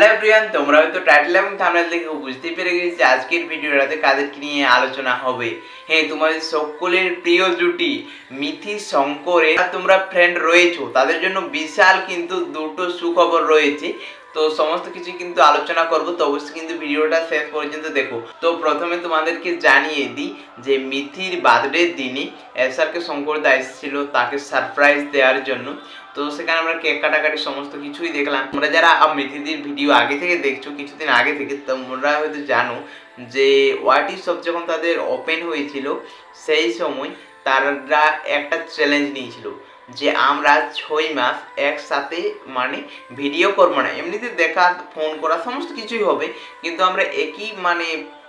Hello everyone, তোমরা হয়তো title এবং থাম্বনেল দেখে বুঝতে পেরে গেছি আজকের ভিডিওটাতে কাদেরকে নিয়ে আলোচনা হবে। হ্যাঁ তোমাদের সকলের প্রিয় জুটি, মিথি, শঙ্করে তোমরা ফ্রেন্ড রয়েছো। তাদের জন্য বিশাল কিন্তু দুটো সুখবর রয়েছে। তো সমস্ত কিছু কিন্তু আলোচনা করব, তো অবশ্যই কিন্তু ভিডিওটা শেষ পর্যন্ত দেখো। তো প্রথমে তোমাদেরকে জানিয়ে দিই যে মিথির বার্থডের দিনই এসআরকে শঙ্কর দা এসেছিল তাকে সারপ্রাইজ দেওয়ার জন্য। তো সেখানে আমরা কেক কাটাকাটি সমস্ত কিছুই দেখলাম। তোমরা যারা মিথিদির ভিডিও আগে থেকে দেখছ, কিছুদিন আগে থেকে, তোমরা হয়তো জানো যে ওয়াটি সব যখন তাদের ওপেন হয়েছিল, সেই সময় তারা একটা চ্যালেঞ্জ নিয়েছিল। যে আমরা ছয় মাস একসাথে মানে ভিডিও করব না। এমনিতে দেখা ফোন করা সমস্ত কিছুই হবে, কিন্তু আমরা একই মানে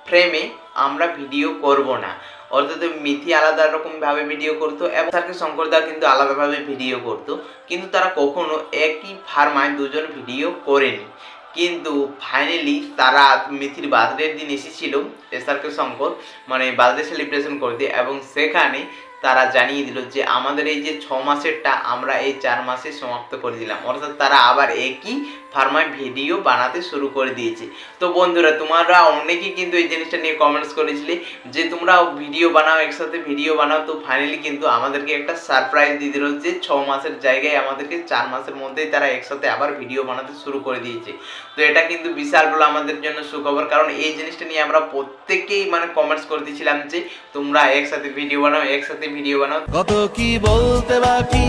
ফ্রেমে আমরা ভিডিও করব না। অর্থাৎ মিথি আলাদা রকমভাবে ভিডিও করতো এবং তাকে শঙ্করদা কিন্তু আলাদাভাবে ভিডিও করতো, কিন্তু তারা কখনো একই ফার্মায় দুজন ভিডিও করেনি। কিন্তু ফাইনালি তারা মিথির বার্থডের দিন এসেছিল এসআরকে শঙ্কর মানে বার্থডে সেলিব্রেশন করতে এবং সেখানে তারা জানিয়ে দিল যে আমাদের এই যে ছ মাসেরটা আমরা এই চার মাসে সমাপ্ত করে দিলাম। অর্থাৎ তারা আবার একই ফার্মায় ভিডিও বানাতে শুরু করে দিয়েছে। তো বন্ধুরা, তোমরা অনেকেই কিন্তু এই জিনিসটা নিয়ে কমেন্টস করেছিলে যে তোমরা ভিডিও বানাও, একসাথে ভিডিও বানাও। তো ফাইনালি কিন্তু আমাদেরকে একটা সারপ্রাইজ দিয়ে দিল যে ছ মাসের জায়গায় আমাদেরকে চার মাসের মধ্যেই তারা একসাথে আবার ভিডিও বানাতে শুরু করে দিয়েছে। তো এটা কিন্তু বিশাল বড় আমাদের জন্য সুখবর। কারণ এই জিনিসটা নিয়ে আমরা প্রত্যেকেই মানে কমেন্টস করে দিয়েছিলাম যে তোমরা একসাথে ভিডিও বানাও, একসাথে ভিডিও বানাও। কত কি বলতে বাকি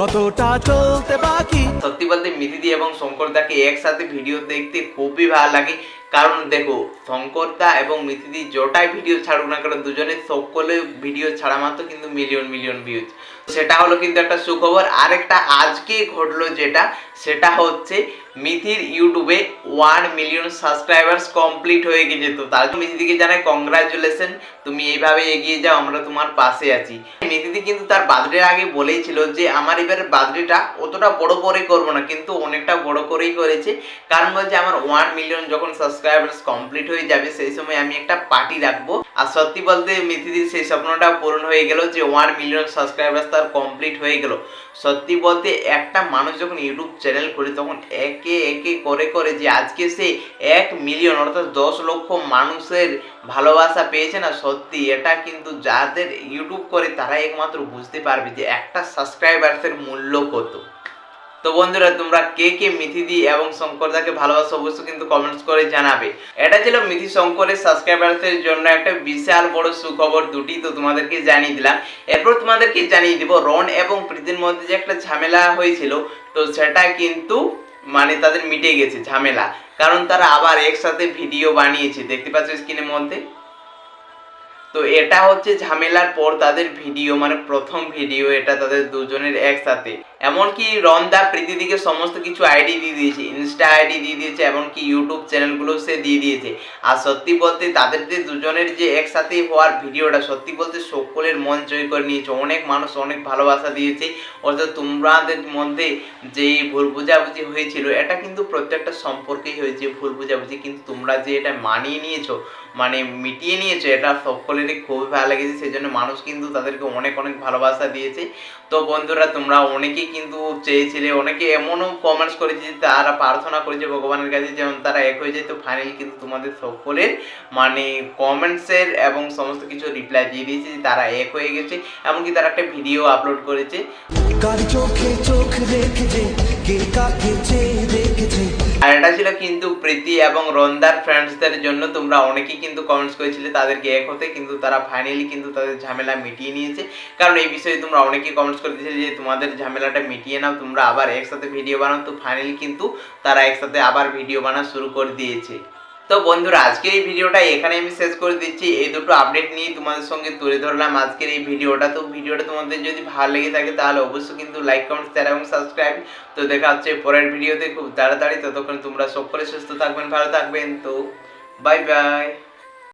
কতটা চলতে বাকি? সত্যি বলতে মিথিদি এবং শঙ্করদাকে একসাথে ভিডিও দেখতে খুবই ভালো লাগে। কারণ দেখো শঙ্করদা এবং মিথিদি জটাই ভিডিও ছাড়ুক না কারণ দুজনে সকলে ভিডিও ছাড়া মাত্র কিন্তু মিলিয়ন মিলিয়ন ভিউজ সেটা হলো কিন্তু একটা সুখবর। আরেকটা আজকে ঘটলো যেটা, সেটা হচ্ছে মিথির ইউটিউবে ওয়ান মিলিয়ন সাবস্ক্রাইবার্স কমপ্লিট হয়ে গেছে তো তার মিথিদিকে জানাই কংগ্রাচুলেশন তুমি এইভাবে এগিয়ে যাও, আমরা তোমার পাশে আছি। মিথিদি কিন্তু তার বার্থডের আগে বলেইছিল যে, আমার এবার বার্থডেটা অতটা বড় করে করব না, কিন্তু অনেকটা বড় করেই করেছে। কারণ বলছে, আমার ওয়ান মিলিয়ন যখন সাবস্ক্রাইবার্স কমপ্লিট হয়ে যাবে, সেই সময় আমি একটা পার্টি রাখব। আর সত্যি বলতে মিথিদির সেই স্বপ্নটা পূরণ হয়ে গেল যে ওয়ান মিলিয়ন সাবস্ক্রাইবার্স তার কমপ্লিট হয়ে গেল। সত্যি বলতে একটা মানুষ যখন ইউটিউব চ্যানেল করে তখন একে একে করে করে যে আজকে সে এক মিলিয়ন অর্থাৎ দশ লক্ষ মানুষের ভালোবাসা পেয়েছে না, সত্যি এটা কিন্তু যাদের ইউটিউব করে তারাই একমাত্র বুঝতে পারবে যে একটা সাবস্ক্রাইবার্সের মূল্য কত। তো বন্ধুরা, তোমরা কে কে মিথিদি এবং শঙ্করদাকে ভালোবাসো অবশ্যই কিন্তু কমেন্টস করে জানাবে। এটা ছিল মিথি শঙ্করের সাবস্ক্রাইবারদের জন্য একটা বিশাল বড় সুখবর দুটি, তো তোমাদেরকে জানিয়ে দিলাম। এরপর তোমাদেরকে জানিয়ে দিব, রন এবং প্রীতির মধ্যে যে একটা ঝামেলা হয়েছিল, তো সেটা কিন্তু মানে তাদের মিটে গেছে ঝামেলা। কারণ তারা আবার একসাথে ভিডিও বানিয়েছে, দেখতে পাচ্ছ স্ক্রিনের মধ্যে? তো এটা হচ্ছে ঝামেলার পর তাদের ভিডিও মানে প্রথম ভিডিও এটা তাদের দুজনের একসাথে। এমনকি রন্দা প্রীতিদিকে সমস্ত কিছু আইডি দিয়ে দিয়েছে ইনস্টা আইডি দিয়ে দিয়েছে, এমনকি ইউটিউব চ্যানেলগুলো সে দিয়ে দিয়েছে। আর সত্যি বলতে তাদের যে দুজনের যে একসাথে হওয়ার ভিডিওটা সত্যি বলতে সকলের মন জয় করে নিয়েছে। অনেক মানুষ অনেক ভালোবাসা দিয়েছে। অর্থাৎ তোমাদের মধ্যে যে ভুল বোঝাবুঝি হয়েছিল, এটা কিন্তু প্রত্যেকটা সম্পর্কেই হয়েছে ভুল বোঝাবুঝি। কিন্তু তোমরা যে এটা মানিয়ে নিয়েছো মানে মিটিয়ে নিয়েছো, এটা সকলেরই খুবই ভালো লেগেছে। সেই জন্য মানুষ কিন্তু তাদেরকে অনেক অনেক ভালোবাসা দিয়েছে। তো বন্ধুরা, তোমরা অনেকেই কিন্তু চেয়েছিলে। অনেকে এমনও কমেন্টস করেছে যে, তারা প্রার্থনা করেছে ভগবানের কাছে যেমন তারা এক হয়ে যায়, তো ফাইনালি কিন্তু তোমাদের সকলের মানে কমেন্টসের এবং সমস্ত কিছু রিপ্লাই দিয়ে দিয়েছে যে, তারা এক হয়ে গেছে। এমনকি তারা একটা ভিডিও আপলোড করেছে। কার চোখে চোখ রেখেছে কে কাকে চেয়ে আর এটা ছিল কিন্তু প্রীতি এবং রন্দার ফ্রেন্ডসদের জন্য তোমরা অনেকেই কিন্তু কমেন্টস করেছিলে তাদেরকে এক হতে, কিন্তু তারা ফাইনালি কিন্তু তাদের ঝামেলা মিটিয়ে নিয়েছে। কারণ এই বিষয়ে তোমরা অনেকেই কমেন্টস করে দিয়েছিলে যে তোমাদের ঝামেলাটা মিটিয়ে নাও, তোমরা আবার একসাথে ভিডিও বানাও। তো ফাইনালি কিন্তু তারা একসাথে আবার ভিডিও বানা শুরু করে দিয়েছে। তো বন্ধুরা আজকে এই ভিডিওটা এখানে আমি শেষ করে দিচ্ছি। এই দুটো আপডেট নিয়ে তোমাদের সঙ্গে তুলে ধরলাম আজকের এই ভিডিওটা। তো ভিডিওটা তোমাদের যদি ভালো লেগে থাকে, তাহলে অবশ্যই কিন্তু লাইক কমেন্ট শেয়ার এবং সাবস্ক্রাইব তো দেখা হচ্ছে পরের ভিডিওতে খুব তাড়াতাড়ি। ততক্ষণ তোমরা সকলে সুস্থ থাকবেন, ভালো থাকবেন। তো বাই বাই